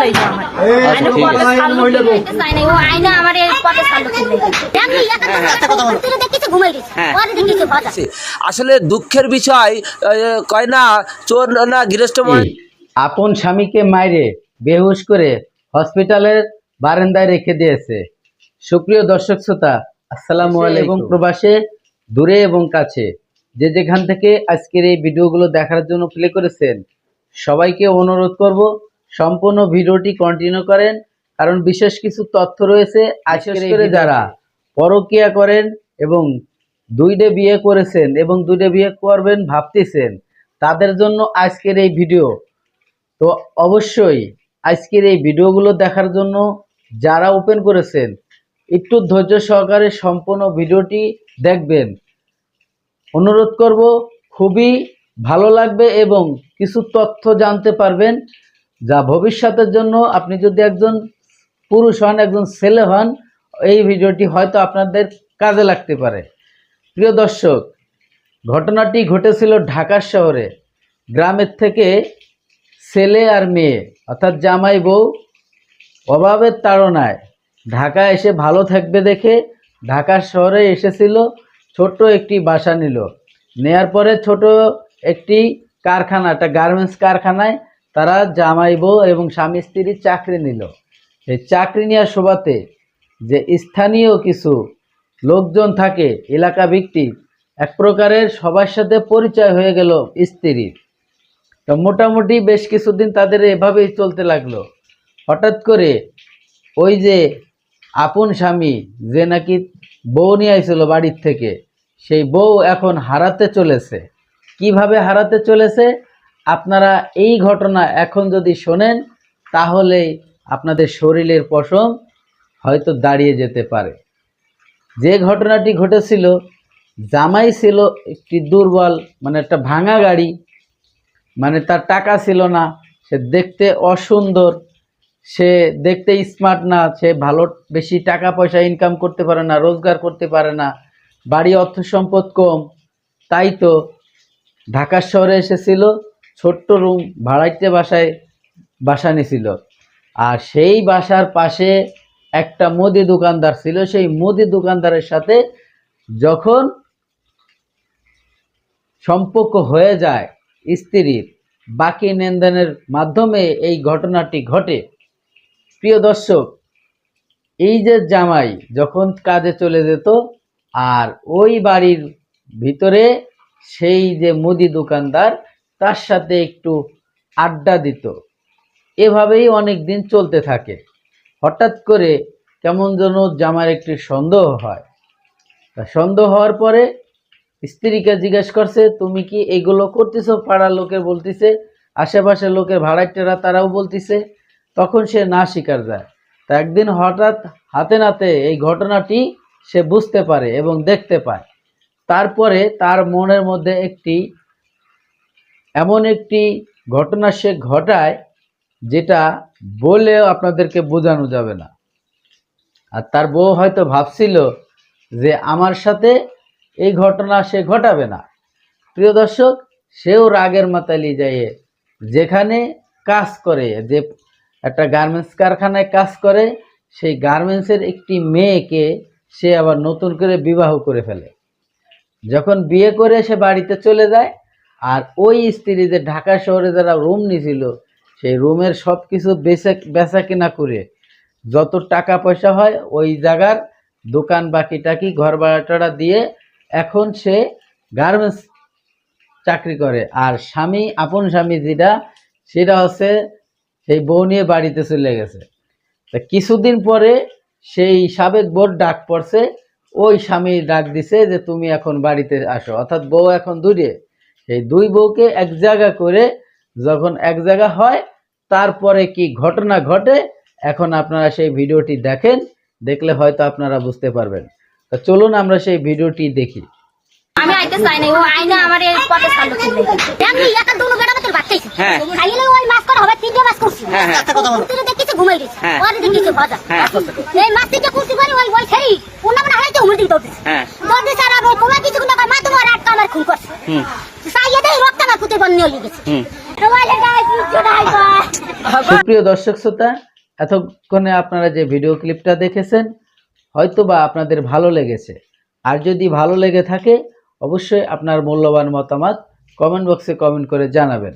লাইছে আমার আচ্ছা, ঠিক আছে। আইনা আমার পথে। আসলে দুঃখের বিষয় কয় না চোর না গৃহস্থ আপন স্বামীকে মাইরে বেহুশ করে হসপিটালের বারান্দায় রেখে দিয়েছে। সুপ্রিয় দর্শক শ্রোতা আসসালামু আলাইকুম। এবং প্রবাসে দূরে এবং কাছে। যে যেখান থেকে আজকের এই ভিডিওগুলো দেখার জন্য প্লে করেছেন সবাইকে অনুরোধ করব সম্পূর্ণ ভিডিওটি কন্টিনিউ করেন কারণ বিশেষ কিছু তথ্য রয়েছে আজকের করে যারা পরকিয়া করেন এবং দুইটা বিয়ে করেছেন এবং দুইটা বিয়ে করবেন ভাবতেছেন তাদের জন্য আজকের এই ভিডিও। তো অবশ্যই আজকের এই ভিডিওগুলো দেখার জন্য যারা ওপেন করেছেন একটু ধৈর্য সহকারে সম্পূর্ণ ভিডিওটি দেখবেন। অনুরোধ করব খুবই ভালো লাগবে এবং কিছু তথ্য জানতে পারবেন। যা ভবিষ্যতের জন্য আপনি যদি একজন পুরুষ হন, একজন ছেলে হন, এই ভিডিওটি হয়তো আপনাদের কাজে লাগতে পারে। প্রিয় দর্শক, ঘটনাটি ঘটেছিল ঢাকা শহরে। গ্রামের থেকে ছেলে আর মেয়ে, অর্থাৎ জামাই বউ, অভাবের তাড়নায় ঢাকা এসে ভালো থাকবে দেখে ঢাকা শহরে এসেছিল, ছোট্ট একটি বাসা নিল। নেয়ার পরে ছোট একটি কারখানা, একটা গার্মেন্টস কারখানায় তারা জামাই বউ এবং স্বামী স্ত্রী চাকরি নিল। এই চাকরি নেওয়ার শোভাতে যে স্থানীয় কিছু লোকজন থাকে, এলাকা ভিত্তিক, এক প্রকারের সবার সাথে পরিচয় হয়ে গেল স্ত্রীর। তো মোটামুটি বেশ কিছুদিন তাদের এভাবেই চলতে লাগল। হঠাৎ করে ওই যে আপন স্বামী যে নাকি বউ নিয়ে আইছিল বাড়ির থেকে, সেই বউ এখন হারাতে চলেছে। কীভাবে হারাতে চলেছে? আপনারা এই ঘটনা এখন যদি শোনেন তাহলেই আপনাদের শরীরের পশম হয়তো দাঁড়িয়ে যেতে পারে। যে ঘটনাটি ঘটেছিল, জামাই ছিল একটি দুর্বল মানে একটা ভাঙা গাড়ি মানে তার টাকা ছিল না, সে দেখতে অসুন্দর, সে দেখতে স্মার্ট না, সে ভালো বেশি টাকা পয়সা ইনকাম করতে পারে না, রোজগার করতে পারে না, বাড়ি অর্থ সম্পদ কম, তাই তো ঢাকা শহরে এসেছিল। ছোট্ট রুম ভাড়াইতে বাসায় বাসা নিয়েছিল আর সেই বাসার পাশে একটা মুদি দোকানদার ছিল। সেই মুদি দোকানদারের সাথে যখন সম্পর্ক হয়ে যায় স্ত্রীর বাকি লেনদেনের মাধ্যমে এই ঘটনাটি ঘটে। প্রিয় দর্শক, এই যে জামাই যখন কাজে চলে যেত আর ওই বাড়ির ভিতরে সেই যে মুদি দোকানদার তার সাথে একটু আড্ডা দিত। এভাবেই অনেক দিন চলতে থাকে। হঠাৎ করে কেমন যেন জামার একটি সন্দেহ হয়। তা সন্দেহ হওয়ার পরে স্ত্রীকে জিজ্ঞেস করছে, তুমি কি এগুলো করতেছো? পাড়ার লোকের বলতিছে, আশেপাশের লোকের ভাড়াইটেরা তারাও বলতিছে। তখন সে না স্বীকার যায়। তা একদিন হঠাৎ হাতে নাতে এই ঘটনাটি সে বুঝতে পারে এবং দেখতে পায়। তারপরে তার মনের মধ্যে একটি এমন একটি ঘটনা সে ঘটায় যেটা বলেও আপনাদেরকে বোঝানো যাবে না। আর তার বউ হয়তো ভাবছিল যে আমার সাথে এই ঘটনা সে ঘটাবে না। প্রিয় দর্শক, সেও রাগের মাতালি যায়, যেখানে কাজ করে, যে একটা গার্মেন্টস কারখানায় কাজ করে, সেই গার্মেন্টসের একটি মেয়েকে সে আবার নতুন করে বিবাহ করে ফেলে। যখন বিয়ে করে সে বাড়িতে চলে যায় আর ওই স্ত্রী যে ঢাকা শহরে যারা রুম নিয়েছিল সেই রুমের সব কিছু বেচা বেচা কেনা করে যত টাকা পয়সা হয় ওই জায়গার দোকান বাকি টাকি ঘর ভাড়া টাড়া দিয়ে এখন সে গার্মেন্টস চাকরি করে। আর স্বামী, আপন স্বামী যেটা, সেটা হচ্ছে সেই বউ নিয়ে বাড়িতে চলে গেছে। তা কিছুদিন পরে সেই সাবেক বোর ডাক পড়ছে, ওই স্বামী ডাক দিছে যে, তুমি এখন বাড়িতে আসো। অর্থাৎ বউ এখন দূরে। সেই দুই বউকে এক জায়গা করে যখন এক জায়গা হয় তারপরে কি ঘটনা ঘটে এখন আপনারা সেই ভিডিওটি দেখেন দেখলে হয়তো আপনারা বুঝতে পারবেন তা চলুন আমরা সেই ভিডিওটি দেখি আমি আইতে চাই নাই, ও আইনা আমার এই পথে ছাড়লো কি লেগে। দেখলি, একটা দুটো বেটা বেটার বাচ্চা হইছে। হ্যাঁ। খাইলে ওই মাছ করা হবে, তিনটে মাছ করছি। হ্যাঁ, হ্যাঁ। তুই দেখেছিস ঘুমাই গেছিস। হ্যাঁ। ওর দেখেছিস ভজা। হ্যাঁ। এই মাছ তিনটে করছি বলে ওই- ওই ছেড়ি, ওর নামে হারাইতে উমর দিকে দৌড়েছে। হ্যাঁ দৌড়েছে আর ওই তোমার কিছু না মা তোমার আটকা আমার খুন করছে। হুম সুপ্রিয় দর্শক শ্রোতা এতক্ষণে আপনারা যে ভিডিও ক্লিপটা দেখেছেন হয়তো বা আপনাদের ভালো লেগেছে। আর যদি ভালো লেগে থাকে অবশ্যই আপনার মূল্যবান মতামত কমেন্ট বক্সে কমেন্ট করে জানাবেন।